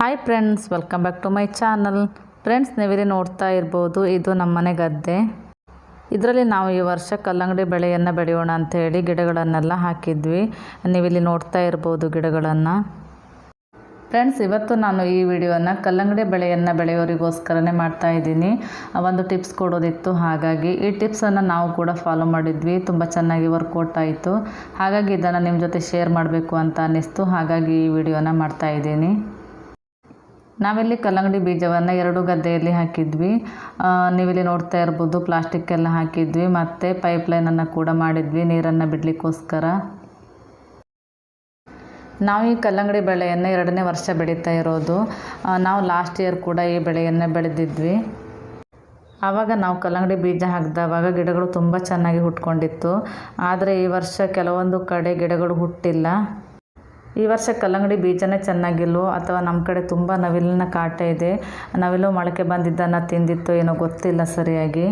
Hi friends welcome back to my channel friends ನೀವಿಲ್ಲಿ ನೋಡ್ತಾ ಇರ್ಬೋದು, ಇದು ನಮ್ಮನೆ ಗದ್ದೆ. ಇದರಲ್ಲಿ ನಾವು ಈ ವರ್ಷ ಕಲ್ಲಂಗಡಿ ಬೆಳೆಯನ್ನು ಬೆಳೆಯೋಣ ಅಂಥೇಳಿ ಗಿಡಗಳನ್ನೆಲ್ಲ ಹಾಕಿದ್ವಿ. ನೀವಿಲ್ಲಿ ನೋಡ್ತಾ ಇರ್ಬೋದು ಗಿಡಗಳನ್ನು. ಫ್ರೆಂಡ್ಸ್ ಇವತ್ತು ನಾನು ಈ ವಿಡಿಯೋನ ಕಲ್ಲಂಗಡಿ ಬೆಳೆಯನ್ನು ಬೆಳೆಯೋರಿಗೋಸ್ಕರನೇ ಮಾಡ್ತಾ ಇದ್ದೀನಿ. ಒಂದು ಟಿಪ್ಸ್ ಕೊಡೋದಿತ್ತು, ಹಾಗಾಗಿ ಈ ಟಿಪ್ಸನ್ನು ನಾವು ಕೂಡ ಫಾಲೋ ಮಾಡಿದ್ವಿ. ತುಂಬ ಚೆನ್ನಾಗಿ ವರ್ಕೌಟ್ ಆಯಿತು. ಹಾಗಾಗಿ ಇದನ್ನು ನಿಮ್ಮ ಜೊತೆ ಶೇರ್ ಮಾಡಬೇಕು ಅಂತ ಅನ್ನಿಸ್ತು. ಹಾಗಾಗಿ ಈ ವಿಡಿಯೋನ ಮಾಡ್ತಾ ಇದ್ದೀನಿ. ನಾವಿಲ್ಲಿ ಕಲ್ಲಂಗಡಿ ಬೀಜವನ್ನು ಎರಡು ಗದ್ದೆಯಲ್ಲಿ ಹಾಕಿದ್ವಿ. ನೀವಿಲ್ಲಿ ನೋಡ್ತಾ ಇರ್ಬೋದು ಪ್ಲಾಸ್ಟಿಕ್ ಎಲ್ಲ ಹಾಕಿದ್ವಿ. ಮತ್ತು ಪೈಪ್ಲೈನನ್ನು ಕೂಡ ಮಾಡಿದ್ವಿ ನೀರನ್ನು ಬಿಡಲಿಕ್ಕೋಸ್ಕರ. ನಾವು ಈ ಕಲ್ಲಂಗಡಿ ಬೆಳೆಯನ್ನು ಎರಡನೇ ವರ್ಷ ಬೆಳೀತಾ ಇರೋದು. ನಾವು ಲಾಸ್ಟ್ ಇಯರ್ ಕೂಡ ಈ ಬೆಳೆಯನ್ನು ಬೆಳೆದಿದ್ವಿ. ಆವಾಗ ನಾವು ಕಲ್ಲಂಗಡಿ ಬೀಜ ಹಾಕಿದವಾಗ ಗಿಡಗಳು ತುಂಬ ಚೆನ್ನಾಗಿ ಹುಟ್ಕೊಂಡಿತ್ತು. ಆದರೆ ಈ ವರ್ಷ ಕೆಲವೊಂದು ಕಡೆ ಗಿಡಗಳು ಹುಟ್ಟಿಲ್ಲ. ಈ ವರ್ಷ ಕಲ್ಲಂಗಡಿ ಬೀಜನೇ ಚೆನ್ನಾಗಿಲ್ವೋ? ಅಥವಾ ನಮ್ಮ ಕಡೆ ತುಂಬ ನವಿಲಿನ ಕಾಟ ಇದೆ. ನವಿಲು ಮೊಳಕೆ ಬಂದಿದ್ದನ್ನು ತಿಂದಿತ್ತು ಏನೋ ಗೊತ್ತಿಲ್ಲ ಸರಿಯಾಗಿ.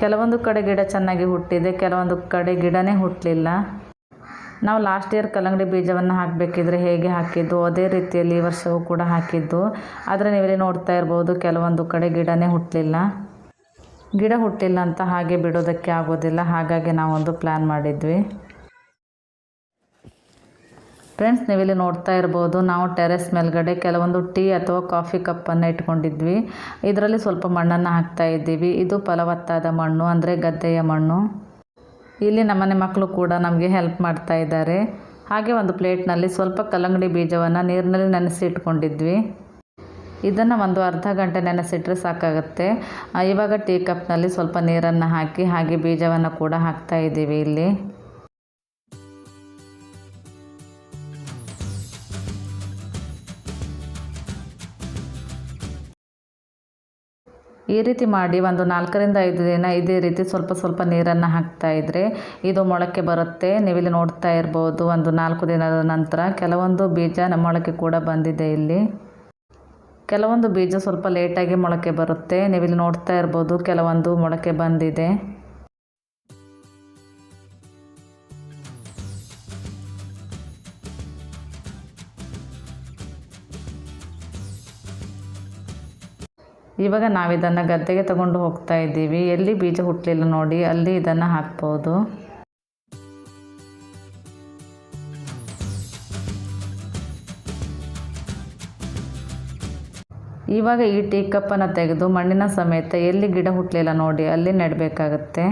ಕೆಲವೊಂದು ಕಡೆ ಗಿಡ ಚೆನ್ನಾಗಿ ಹುಟ್ಟಿದೆ, ಕೆಲವೊಂದು ಕಡೆ ಗಿಡನೇ ಹುಟ್ಟಲಿಲ್ಲ ನಾವು ಲಾಸ್ಟ್ ಇಯರ್ ಕಲ್ಲಂಗಡಿ ಬೀಜವನ್ನು ಹಾಕಬೇಕಿದ್ರೆ ಹೇಗೆ ಹಾಕಿದ್ದು? ಅದೇ ರೀತಿಯಲ್ಲಿ ಈ ವರ್ಷವೂ ಕೂಡ ಹಾಕಿದ್ದು. ಆದರೆ ನೀವಿಲ್ಲಿ ನೋಡ್ತಾ ಇರ್ಬೋದು, ಕೆಲವೊಂದು ಕಡೆ ಗಿಡನೇ ಹುಟ್ಟಲಿಲ್ಲ ಗಿಡ ಹುಟ್ಟಿಲ್ಲ ಅಂತ ಹಾಗೆ ಬಿಡೋದಕ್ಕೆ ಆಗೋದಿಲ್ಲ. ಹಾಗಾಗಿ ನಾವೊಂದು ಪ್ಲ್ಯಾನ್ ಮಾಡಿದ್ವಿ. ಫ್ರೆಂಡ್ಸ್, ನೀವಿಲ್ಲಿ ನೋಡ್ತಾ ಇರ್ಬೋದು, ನಾವು ಟೆರೆಸ್ ಮೇಲ್ಗಡೆ ಕೆಲವೊಂದು ಟೀ ಅಥವಾ ಕಾಫಿ ಕಪ್ಪನ್ನು ಇಟ್ಕೊಂಡಿದ್ವಿ. ಇದರಲ್ಲಿ ಸ್ವಲ್ಪ ಮಣ್ಣನ್ನು ಹಾಕ್ತಾ ಇದ್ದೀವಿ. ಇದು ಫಲವತ್ತಾದ ಮಣ್ಣು, ಅಂದರೆ ಗದ್ದೆಯ ಮಣ್ಣು. ಇಲ್ಲಿ ನಮ್ಮನೆ ಮಕ್ಕಳು ಕೂಡ ನಮಗೆ ಹೆಲ್ಪ್ ಮಾಡ್ತಾ ಇದ್ದಾರೆ. ಹಾಗೆ ಒಂದು ಪ್ಲೇಟ್ನಲ್ಲಿ ಸ್ವಲ್ಪ ಕಲ್ಲಂಗಡಿ ಬೀಜವನ್ನು ನೀರಿನಲ್ಲಿ ನೆನೆಸಿ ಇಟ್ಕೊಂಡಿದ್ವಿ. ಇದನ್ನು ಒಂದು ಅರ್ಧ ಗಂಟೆ ನೆನೆಸಿಟ್ರೆ ಸಾಕಾಗುತ್ತೆ. ಇವಾಗ ಟೀ ಕಪ್ನಲ್ಲಿ ಸ್ವಲ್ಪ ನೀರನ್ನು ಹಾಕಿ, ಹಾಗೆ ಬೀಜವನ್ನು ಕೂಡ ಹಾಕ್ತಾ ಇದ್ದೀವಿ ಇಲ್ಲಿ. ಈ ರೀತಿ ಮಾಡಿ ಒಂದು ನಾಲ್ಕರಿಂದ ಐದು ದಿನ ಇದೇ ರೀತಿ ಸ್ವಲ್ಪ ಸ್ವಲ್ಪ ನೀರನ್ನು ಹಾಕ್ತಾ ಇದ್ದರೆ ಇದು ಮೊಳಕೆ ಬರುತ್ತೆ. ನೀವಿಲ್ಲಿ ನೋಡ್ತಾ ಇರ್ಬೋದು ಒಂದು ನಾಲ್ಕು ದಿನದ ನಂತರ ಕೆಲವೊಂದು ಬೀಜ ನಮ್ಮ ಮೊಳಕೆ ಕೂಡ ಬಂದಿದೆ ಇಲ್ಲಿ. ಕೆಲವೊಂದು ಬೀಜ ಸ್ವಲ್ಪ ಲೇಟಾಗಿ ಮೊಳಕೆ ಬರುತ್ತೆ. ನೀವಿಲ್ಲಿ ನೋಡ್ತಾ ಇರ್ಬೋದು ಕೆಲವೊಂದು ಮೊಳಕೆ ಬಂದಿದೆ. ಇವಾಗ ನಾವು ಇದನ್ನು ಗದ್ದೆಗೆ ತಗೊಂಡು ಹೋಗ್ತಾ ಇದ್ದೀವಿ. ಎಲ್ಲಿ ಬೀಜ ಹುಟ್ಟಲಿಲ್ಲ ನೋಡಿ, ಅಲ್ಲಿ ಇದನ್ನು ಹಾಕ್ಬೋದು. ಇವಾಗ ಈ ಟೀ ಕಪ್ಪನ್ನು ತೆಗೆದು ಮಣ್ಣಿನ ಸಮೇತ ಎಲ್ಲಿ ಗಿಡ ಹುಟ್ಟಲಿಲ್ಲ ನೋಡಿ, ಅಲ್ಲಿ ನೆಡಬೇಕಾಗತ್ತೆ.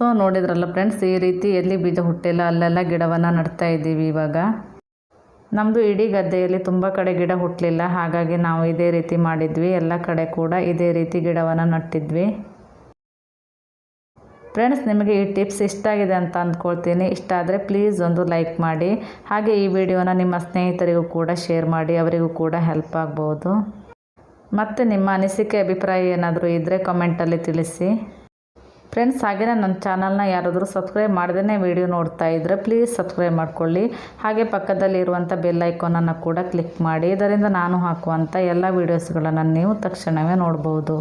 ಸೊ ನೋಡಿದ್ರಲ್ಲ ಫ್ರೆಂಡ್ಸ್, ಈ ರೀತಿ ಎಲ್ಲಿ ಬೀಜ ಹುಟ್ಟಿಲ್ಲ, ಅಲ್ಲೆಲ್ಲ ಗಿಡವನ್ನು ನಡ್ತಾ ಇದ್ದೀವಿ ಇವಾಗ. ನಮ್ಮದು ಇಡೀ ಗದ್ದೆಯಲ್ಲಿ ತುಂಬ ಕಡೆ ಗಿಡ ಹುಟ್ಟಲಿಲ್ಲ ಹಾಗಾಗಿ ನಾವು ಇದೇ ರೀತಿ ಮಾಡಿದ್ವಿ. ಎಲ್ಲ ಕಡೆ ಕೂಡ ಇದೇ ರೀತಿ ಗಿಡವನ್ನು ನಟ್ಟಿದ್ವಿ. ಫ್ರೆಂಡ್ಸ್, ನಿಮಗೆ ಈ ಟಿಪ್ಸ್ ಇಷ್ಟ ಆಗಿದೆ ಅಂತ ಅಂದ್ಕೊಳ್ತೀನಿ. ಇಷ್ಟ ಆದರೆ ಪ್ಲೀಸ್ ಒಂದು ಲೈಕ್ ಮಾಡಿ. ಹಾಗೆ ಈ ವಿಡಿಯೋನ ನಿಮ್ಮ ಸ್ನೇಹಿತರಿಗೂ ಕೂಡ ಶೇರ್ ಮಾಡಿ, ಅವರಿಗೂ ಕೂಡ ಹೆಲ್ಪ್ ಆಗ್ಬೋದು. ಮತ್ತು ನಿಮ್ಮ ಅನಿಸಿಕೆ, ಅಭಿಪ್ರಾಯ ಏನಾದರೂ ಇದ್ದರೆ ಕಮೆಂಟಲ್ಲಿ ತಿಳಿಸಿ. ಫ್ರೆಂಡ್ಸ್ ಹಾಗೆಯೇ ನನ್ನ ಚಾನಲ್ನ ಯಾರಾದರೂ ಸಬ್ಸ್ಕ್ರೈಬ್ ಮಾಡ್ದೇ ವಿಡಿಯೋ ನೋಡ್ತಾ ಇದ್ದರೆ ಪ್ಲೀಸ್ ಸಬ್ಸ್ಕ್ರೈಬ್ ಮಾಡ್ಕೊಳ್ಳಿ. ಹಾಗೆ ಪಕ್ಕದಲ್ಲಿರುವಂಥ ಬೆಲ್ ಐಕಾನನ್ನು ಕೂಡ ಕ್ಲಿಕ್ ಮಾಡಿ. ಇದರಿಂದ ನಾನು ಹಾಕುವಂಥ ಎಲ್ಲ ವೀಡಿಯೋಸ್ಗಳನ್ನು ನೀವು ತಕ್ಷಣವೇ ನೋಡ್ಬೋದು.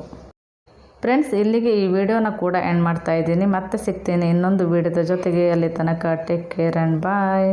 ಫ್ರೆಂಡ್ಸ್ ಇಲ್ಲಿಗೆ ಈ ವಿಡಿಯೋನ ಕೂಡ ಎಂಡ್ ಮಾಡ್ತಾ ಇದ್ದೀನಿ. ಮತ್ತೆ ಸಿಗ್ತೀನಿ ಇನ್ನೊಂದು ವಿಡಿಯೋದ ಜೊತೆಗೆ. ಅಲ್ಲಿ ತನಕ ಟೇಕ್ ಕೇರ್ ಆ್ಯಂಡ್ ಬಾಯ್